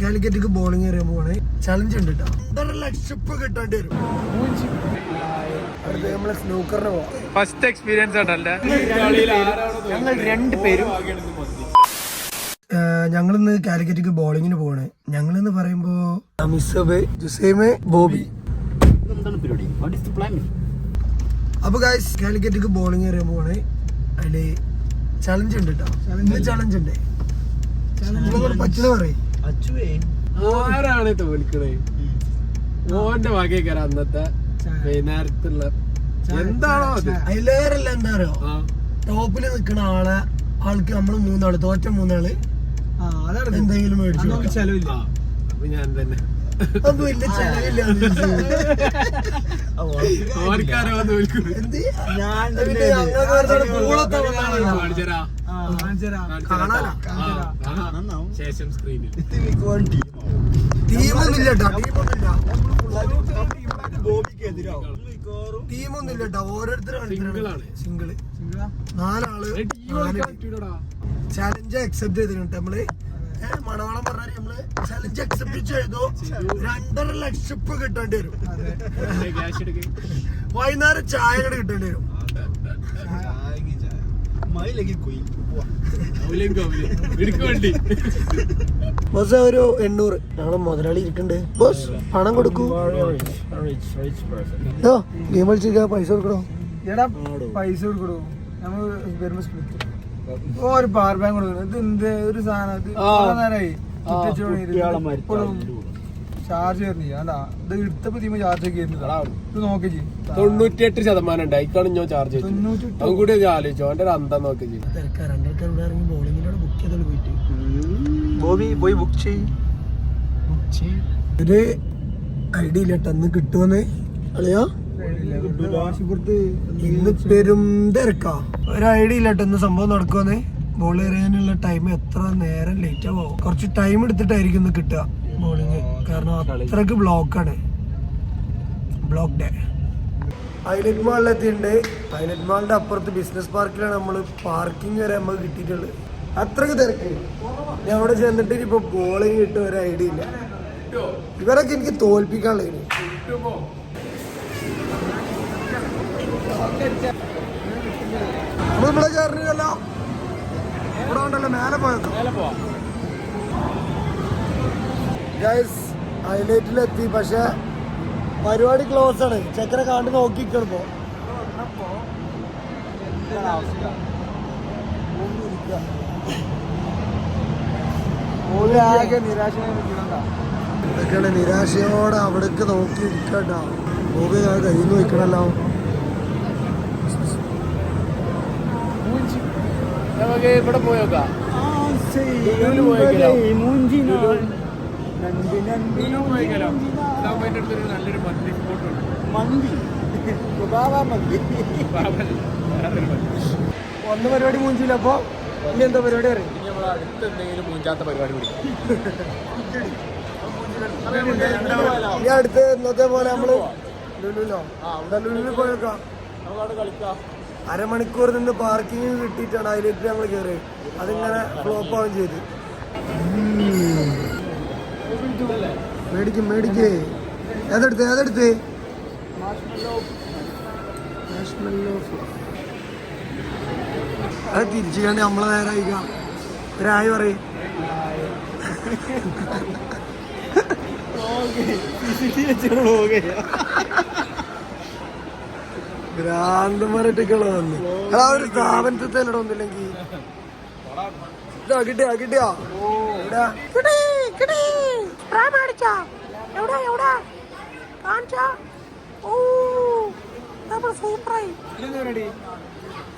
കാലിക്കറ്റിക്ക് bowling എറിയാൻ പോവാണ്. Challenge ഉണ്ട് കേട്ടോ ഒന്നര ലക്ഷം കിട്ടേണ്ടി വരും. അടുത്ത് നമ്മളെ സ്നൂക്കറിന് പോവാം. ഫസ്റ്റ് എക്സ്പീരിയൻസ് ആണല്ലേ ഞങ്ങൾ രണ്ടുപേരും ഞങ്ങളിന്ന് കാലിക്കറ്റിക്ക് ബോളിങ്ങിന് പോവാണ്. ഞങ്ങളെന്ന് പറയുമ്പോ അമിസബ് ജുസൈമ് ബോബി. അപ്പൊ ഗായ്സ് കാലിക്കറ്റിക്ക് ബോളിംഗ് എറിയാൻ പോവാണ്. അതിൽ ചലഞ്ച് ഉണ്ട് കേട്ടോ ചലഞ്ച് ഉണ്ട്. പറ്റുന്ന പറയും. ആരാണ് തോൽക്കണേ മോന്റെ വകയൊക്കെ അന്നത്തെ വൈകുന്നേരത്തുള്ള. എന്താണോ അത്? അതിലേറല്ല എന്താ അറിയോ? ടോപ്പിൽ നിൽക്കുന്ന ആളെ ആൾക്ക് നമ്മൾ മൂന്നാൾ തോറ്റ മൂന്നാൾ എന്തെങ്കിലും മേടിച്ചു ചെലവില്ല. അപ്പൊ ഞാൻ തന്നെ. ശേഷം സ്ക്രീനിൽ. സിംഗിൾ. നാലാൾ ചലഞ്ച് അക്സെപ്റ്റ് ചെയ്തിട്ടുണ്ട്. നമ്മൾ മണവാളം പറഞ്ഞാൽ നമ്മൾ ചലഞ്ച് അക്സെപ്റ്റ് ചെയ്തു. രണ്ടര ലക്ഷം കിട്ടേണ്ടി വരും. വൈകുന്നേരം ചായ കൂടെ കിട്ടേണ്ടി വരും. ബോസ് ഒരു എണ്ണൂറ്. ഞങ്ങളെ മുതലാളി ഇരിക്കണ്ട്. ബോസ് പണം കൊടുക്കൂ. ഗെയിം കളിച്ചിരിക്കാ പൈസ കൊടുക്കണോ? പൈസ കൊടുക്കണോ നമ്മൾ വരുമ്പോ സ്പ്ലിറ്റ് ഒരു പവർ ബാങ്ക് കൊടുക്കണം. ഇത് എന്ത്? ഒരു സാധനം. ഇത് ആ. കുറെ നേരമായി കുട്ടികളെ ഇപ്പോഴും ചാർജ് കയറുന്നില്ല ഇത് എടുത്തപ്പോ തീമ ചാർജ് ഒക്കെ കയറുന്നില്ല ഇത് നോക്കി തൊണ്ണൂറ്റിയെട്ട് ശതമാനം ഉണ്ട്. ഞാൻ ചാർജ് അതും കൂടി ആലോചിച്ചു. അവന്റെ ഒരു അന്തം നോക്കി ചെയ്യും. ബോബി പോയി ബുക്ക് ചെയ് ഒരു ഐഡിയ ഇല്ല കിട്ടുമെന്ന് അളിയാ? ഇന്ന് പെരും തിരക്കാ. ഒരു ഐഡിയ ഇല്ല ഇന്ന് സംഭവം നടക്കുവാന്ന്. ബോൾ എറിയാനുള്ള ടൈം എത്ര നേരം ലേറ്റ് ആവോ. കുറച്ച് ടൈം എടുത്തിട്ടായിരിക്കും ഇന്ന് കിട്ടുക ബോളിങ് കാരണം അത്രയ്ക്ക് ബ്ലോക്കാണ് ബ്ലോക്ക് ഡേ ഹൈലൈറ്റ് മാളിലെത്തിയിട്ടുണ്ട് ഹൈലറ്റ് മാളിന്റെ അപ്പുറത്ത് ബിസിനസ് പാർക്കിലാണ് നമ്മൾ പാർക്കിംഗ് വരെ നമുക്ക് കിട്ടിയിട്ടുള്ളത്. അത്രയ്ക്ക് തിരക്ക്. ഞാൻ അവിടെ ചെന്നിട്ട് ഇപ്പൊ ബോളിങ് കിട്ടും ഒരു ഐഡിയ ഇല്ല. ഇവരൊക്കെ എനിക്ക് തോൽപ്പിക്കാനുള്ള നമ്മൾ ഇവിടെ കയറില്ലല്ലോ ഇവിടെ ഉണ്ടല്ലോ മേലെ പോയത്? ഗൈസ് ഹൈലൈറ്റിലെത്തി പക്ഷെ പരിപാടി ക്ലോസ് ആണ്. ചക്കര കാണ്ട് നോക്കിക്കണിപ്പോ ആകെ നിരാശയോടെ അവിടേക്ക് നോക്കി ഇരിക്കട്ടോ മൂവി കയ്യിൽ നിന്ന് വയ്ക്കണല്ലോ നമുക്ക് ഇവിടെ പോയോക്കാം നല്ലൊരു മന്തി സ്പോട്ട് ഉണ്ട്. മന്തി. മന്തി. ഒന്ന് പരിപാടി മൂഞ്ചില്ല അപ്പൊ? ഇനി എന്താ പരിപാടി അറിയാം ഇനി നമ്മൾ അടുത്ത് എന്തെങ്കിലും മൂഞ്ചാത്ത പരിപാടി ഇനി അടുത്ത് ഇന്നത്തെ പോലെ നമ്മൾ ലുലുലോ ഇവിടെ ലുലുവിൽ പോയേക്കാം നമുക്കവിടെ കളിക്കാം. അരമണിക്കൂർ നിന്ന് പാർക്കിംഗ് കിട്ടിയിട്ടാണ് അതിലേക്ക് ഞങ്ങൾ കയറി അതിങ്ങനെ ഫ്ലോപ്പ് ആവുകയും ചെയ്ത്. മേടിക്കും മേടിക്കേ. ഏതെടുത്ത് ഏതെടുത്ത്? അത് തിരിച്ചു കണ്ട് നമ്മളെ നേരെ അയക്കാം ഒരായി പറയും. വന്നു. ആ ഒരു ഒന്നില്ലെങ്കിൽ ഇതാ കിട്ടിയാ കിട്ടിയാ.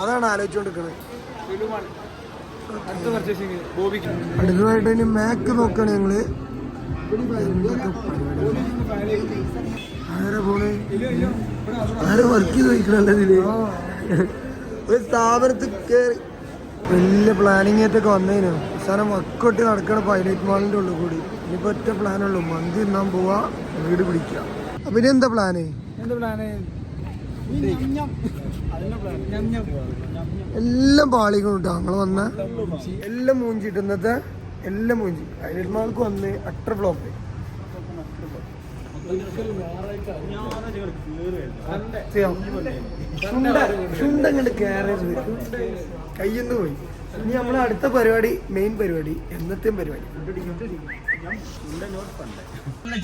അതാണ് ആലോചിച്ചോണ്ടിരിക്കണത് അടുത്ത പർച്ചേസിങ് ബോബിക്ക് അടുത്തതായിട്ട് ഇനി മാക്ക് നോക്കണേ ഞങ്ങൾ. ആരാ പോണേ? ആരാ വർക്ക് ചെയ്ത് വയ്ക്കണല്ലോ ഇതിൽ? ഒരു സ്ഥാപനത്തിൽ കയറി വലിയ പ്ലാനിങ് ആയിട്ടൊക്കെ വന്നതിന് സാധനം വക്കൊട്ടി നടക്കണ പൈലറ്റ് മാളിന്റെ ഉള്ളിൽ കൂടി. ഇനിയിപ്പോ ഒറ്റ പ്ലാനുള്ളൂ മന്തി തിന്നാൻ പോവാ വീട് പിടിക്കുക അപ്പൊ ഇനി എന്താ പ്ലാന് എന്താ പ്ലാന് എല്ലാം പാളികളും കേട്ടോ ഞങ്ങൾ വന്ന എല്ലാം മൂഞ്ചിട്ട് ഇന്നത്തെ എല്ലാം ഹൈലൈറ്റ് മാൾക്ക് വന്ന് അത്ര ഫ്ലോപ്പ് കയ്യിന്ന് പോയി. ഇനി നമ്മളെ അടുത്ത പരിപാടി മെയിൻ പരിപാടി എന്നത്തെയും പരിപാടി.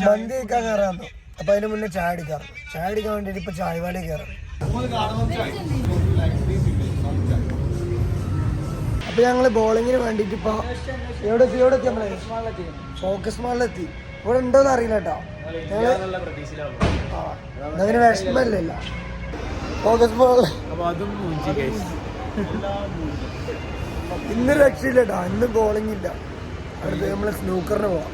മന്തി കഴിക്കാൻ കയറാമോ അപ്പൊ അതിന് മുന്നേ ചായ അടിക്കാറ് ചായ അടിക്കാൻ വേണ്ടിട്ട് ഇപ്പൊ ചായവാലേ കയറാം. അപ്പൊ ഞങ്ങൾ ബോളിങ്ങിന് വേണ്ടിട്ട് ഇപ്പൊ എവിടെ എത്തി? എവിടെ എത്തി നമ്മളെ? ഫോക്കസ് മാളിലെത്തി ഇവിടെ ഉണ്ടോ എന്ന് അറിയില്ല കേട്ടോ. അങ്ങനെ വിഷമല്ലല്ല ഫോക്കസ് guys. ഇന്ന് രക്ഷയില്ല കേട്ടോ ഇന്ന് ബോളിംഗ് ഇല്ല. അടുത്ത് നമ്മൾ സ്നൂക്കറിന് പോവാം.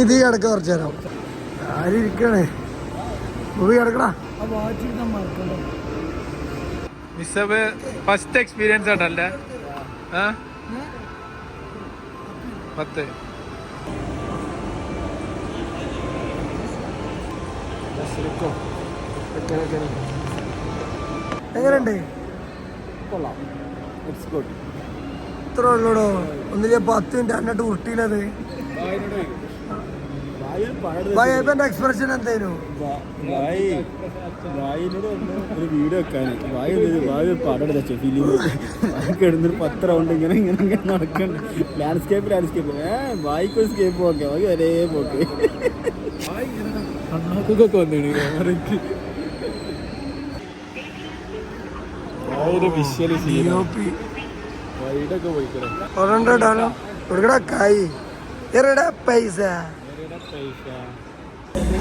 ഇത് കിടക്ക കുറച്ചു നേരം ആരും ഇരിക്കണേ മൂവി കിടക്കടാ. മിസ്സബ് ഫസ്റ്റ് എക്സ്പീരിയൻസ് ആട്ടല്ലേ ആ? പത്ത്. എങ്ങനെയുണ്ട്? ഇത്ര ഉള്ളൂടോ? ഒന്നിലെ പത്ത് മിനിറ്റ് അന്നിട്ട് ഉരുട്ടിയില്ലത്. ഭയപ്പന്റെ എക്സ്പ്രഷൻ എന്തായിരുന്നു വായിനോട് വന്ന് ഒരു വീഡിയോ വെക്കാൻ വായ വായ ഒരു പടം എടുത്ത ഫിലിം കിടന്നൊരു പത്ത് റൗണ്ട് ഇങ്ങനെ ഇങ്ങനെ ഇങ്ങനെ നടക്കണ്ട. ലാൻഡ്സ്കേപ്പ് ലാൻഡ്സ്കേപ്പ് ഏ വായിക്ക് ഒരു സ്കേപ്പ് പോക്കെ. വായി ഒരേ പോക്ക്. അണ്ണാക്കൊക്കെ വന്നിട്ട് ക്യാമറയ്ക്ക് ഒരെണ്ണം കൊടുക്കടാ കായ് എറടാ പൈസ.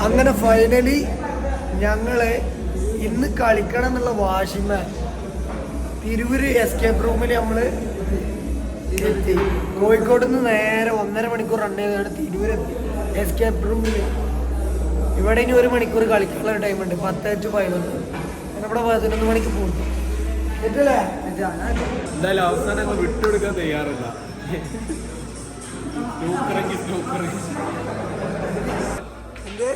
അങ്ങനെ ഫൈനലി ഞങ്ങൾ ഇന്ന് കളിക്കണം എന്നുള്ള വാശിമ തിരൂര് എസ്കേപ്പ് റൂമിൽ നമ്മൾ എത്തി. കോഴിക്കോട് നിന്ന് നേരെ ഒന്നര മണിക്കൂർ റൺ ചെയ്താണ് തിരൂര് എസ്കേപ്പ് റൂമിൽ ഇവിടെ ഇനി ഒരു മണിക്കൂർ കളിക്കാനുള്ള ടൈം ഉണ്ട്. പത്ത് ടു പതിനൊന്ന്. ഇവിടെ പതിനൊന്ന് മണിക്ക് പോകും. എന്തായാലും അവസാനം വിട്ടുകൊടുക്കാൻ തയ്യാറില്ല. എന്ത്?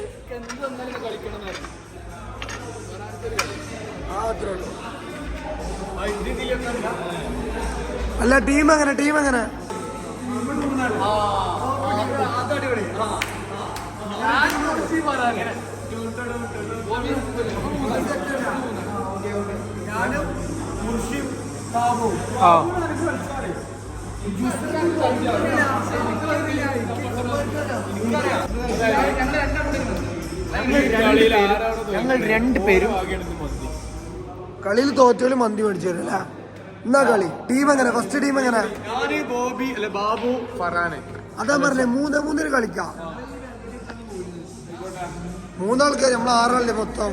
അല്ല ടീം എങ്ങനെ ടീം എങ്ങനെ ആ കളിയിൽ ആരാണ് ഞങ്ങൾ രണ്ടുപേരും കളിയിൽ തോറ്റോലും മന്തി. മേടിച്ചു തരും അല്ലേ? എന്നാ കളി? ടീം എങ്ങനെ? ഫസ്റ്റ് ടീം എങ്ങനെ? ബോബി അല്ലെ ബാബു ഫറാന്. അതാ പറഞ്ഞേ മൂന്ന് മൂന്നിന് കളിക്കാം. മൂന്നാൾക്കാർ നമ്മൾ ആറാളല്ലേ മൊത്തം?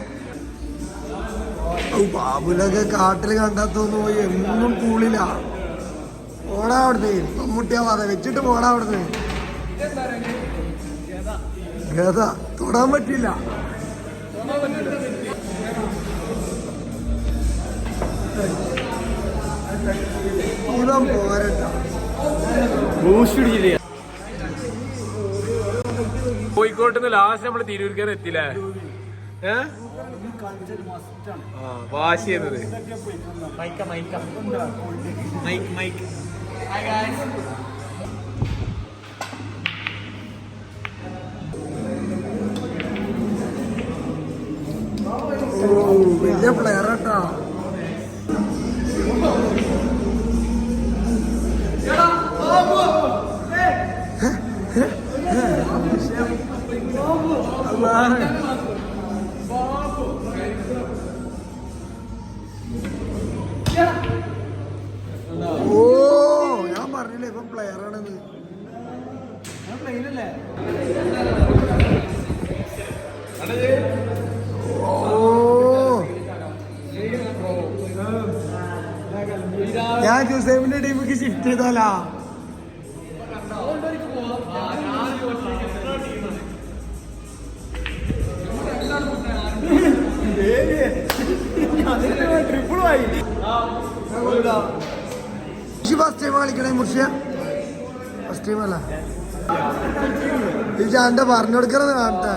ബാബുലൊക്കെ കാട്ടിൽ കണ്ടാത്തോന്ന്. പോയി എന്നും കൂളില്ല ഓടാ അവിടുന്ന്. മമ്മൂട്ടിയാ വാത വെച്ചിട്ട് പോടാ അവിടുന്ന്. ഗത തൊടാൻ പറ്റില്ല ഇവൻ പോരട്ട. കോഴിക്കോട്ട് നിന്ന് ലാസ്റ്റ് നമ്മൾ തിരൂർക്കാർ എത്തില്ലേ ഏ? ആ മൈക്ക മൈക്ക. Mike mike. വലിയ പ്ലെയർ കേട്ടോ ഓ ഞാൻ ജുസൈമിന്റെ ടീമിക്ക് ഷിഫ്റ്റ് ചെയ്താലാ? ഫസ്റ്റ് ടൈം കളിക്കണേ മുർഷിയ? ഫസ്റ്റ് ടൈം അല്ല. ഈ ചാന്റെ പറഞ്ഞു കൊടുക്കണത് കാണട്ടെ.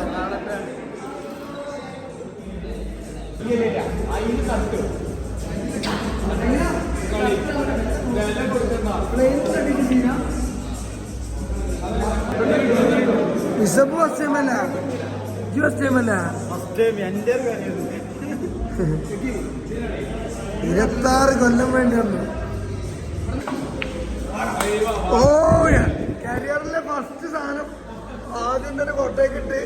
ഇസബ് ഫസ്റ്റ് ടൈം അല്ല ഇജ്ജ് ഫസ്റ്റ് ടൈം അല്ല ഫസ്റ്റ് ടൈം എന്റെ ഒരു കാര്യം കൊല്ലം വേണ്ടി വന്നു. ഓ കരിയറിലെ ഫസ്റ്റ് സാധനം ആദ്യം തന്നെ കോട്ടയൊക്കെ കിട്ടി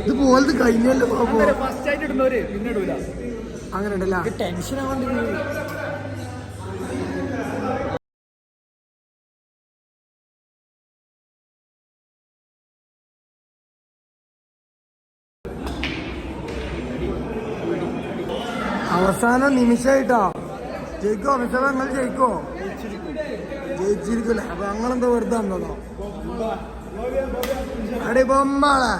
ഇത് പോലത്തെ കഴിഞ്ഞല്ലോ ഫസ്റ്റ് ആയിട്ട് ഇടുന്നവര് പിന്നെ ഇടൂല. അങ്ങനെ ഉണ്ടല്ല ടെൻഷൻ ആവാണ്ട് അവസാന നിമിഷമായിട്ടാ ജയിക്കോ? അമിത്ഷാ നിങ്ങൾ ജയിക്കോ? ജയിച്ചിരിക്കില്ല അപ്പൊ ഞങ്ങളെന്താ വെറുതെ വന്നതോ? അടി ബൊമ്മാളെ.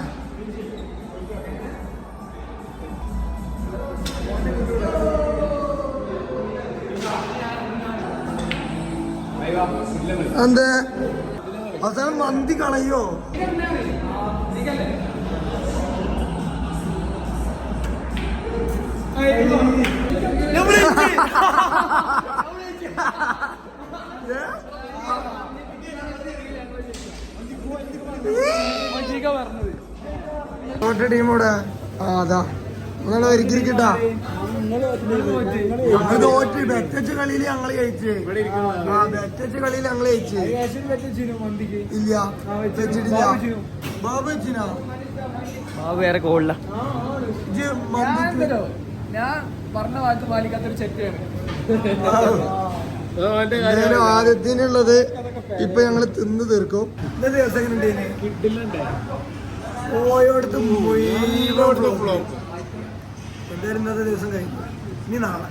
എന്ത്? അവസാനം മന്തി കളയോ? പറഞ്ഞത് തോറ്റ ടീമോടെ ആ അതാ. നിങ്ങളെ ഒരുക്കിരിക്കട്ടാ. ഞങ്ങൾ തോറ്റ് ബെറ്റച്ച് കളിയിൽ ഞങ്ങൾ ജയിച്ച്. ആ ബെറ്റച്ച് കളിയിൽ ഞങ്ങൾ ജയിച്ച്. ഇല്ല. വെച്ച്. വെച്ചിട്ടില്ല. ബാബു വെച്ചിനു. ബാബു വേറെ കോളില്ല മന്തിക്ക് ഞാൻ പറഞ്ഞ വാക്ക് പാലിക്കാത്തൊരു ചെറ്റാണ്. എന്തായാലും ആദ്യത്തിനുള്ളത് ഇപ്പൊ ഞങ്ങൾ തിന്ന് തീർക്കും. ഇന്നത്തെ ദിവസം പോയോടത്ത് പോയി എന്തായാലും ഇന്നത്തെ ദിവസം കഴിഞ്ഞു. ഇനി നാളെ.